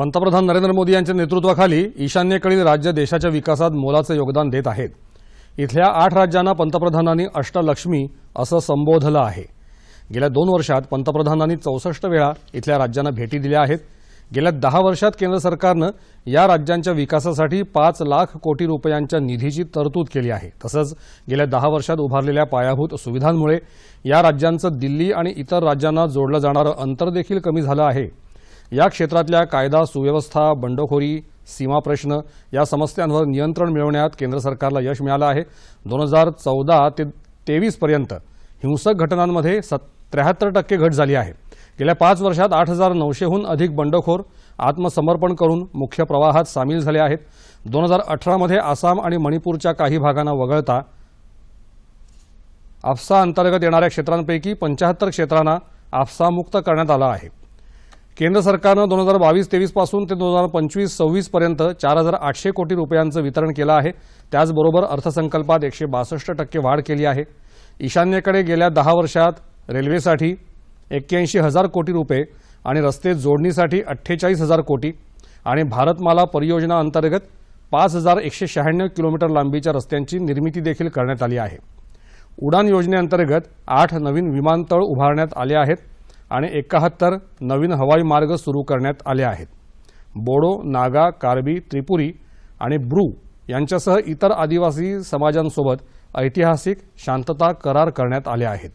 पंतप्रधान नरेंद्र मोदी यांच्या नेतृत्वाखाली ईशान्येकडील राज्य देशाच्या विकासात मोलाचं योगदान देत आहेत. इथल्या आठ राज्यांना पंतप्रधानांनी अष्टलक्ष्मी असं संबोधलं आहे. गेल्या दोन वर्षात पंतप्रधानांनी चौसष्ट वेळा इथल्या राज्यांना भेटी दिल्या आहेत. गेल्या दहा वर्षात केंद्र सरकारनं या राज्यांच्या विकासासाठी पाच लाख कोटी रुपयांच्या निधीची तरतूद केली आहे. तसंच गेल्या दहा वर्षात उभारलेल्या पायाभूत सुविधांमुळे या राज्यांचं दिल्ली आणि इतर राज्यांना जोडलं जाणारं अंतर देखील कमी झालं आहे. या क्षेत्रातल्या कायदा सुव्यवस्था बंडखोरी सीमा प्रश्न या समस्यांवर नियंत्रण मिळवण्यात केंद्र सरकारला यश मिळालं आहे. दोन हजार चौदा ते तेवीसपर्यंत हिंसक घटनांमध्ये सत त्र्याहत्तर टक्के घट झाली आहे. गेल्या पाच वर्षात आठ हजार नऊशेहून अधिक बंडखोर आत्मसमर्पण करून मुख्य प्रवाहात सामील झाले आहेत. दोन हजार अठरामध्ये आसाम आणि मणिपूरच्या काही भागांना वगळता आफसा अंतर्गत येणाऱ्या क्षेत्रांपैकी पंचाहत्तर क्षेत्रांना आफसामुक्त करण्यात आलं आहे. केंद्र सरकारनं दोन हजार बावीस तेवीसपासून ते दोन हजार पंचवीस सव्वीस पर्यंत चार हजार आठशे कोटी रुपयांचं वितरण केलं आहे. त्याचबरोबर अर्थसंकल्पात एकशे बासष्ट टक्के वाढ केली आहे. ईशान्येकडे गेल्या दहा वर्षात रेल्वेसाठी एक्क्याऐंशी हजार कोटी रुपये आणि रस्ते जोडणीसाठी अठ्ठेचाळीस हजार कोटी आणि भारतमाला परियोजना अंतर्गत पाच हजार एकशे शहाण्णव किलोमीटर लांबीच्या रस्त्यांची निर्मिती देखील करण्यात आली आहे. उडान योजनेअंतर्गत आठ नवीन विमानतळ उभारण्यात आले आहेत. आणि एकाहत्तर नवीन हवाई मार्ग सुरू करण्यात आले आहेत. बोडो नागा कार्बी त्रिपुरी आणि ब्रू यांच्यासह इतर आदिवासी समाजांसोबत ऐतिहासिक शांतता करार करण्यात आले आहेत.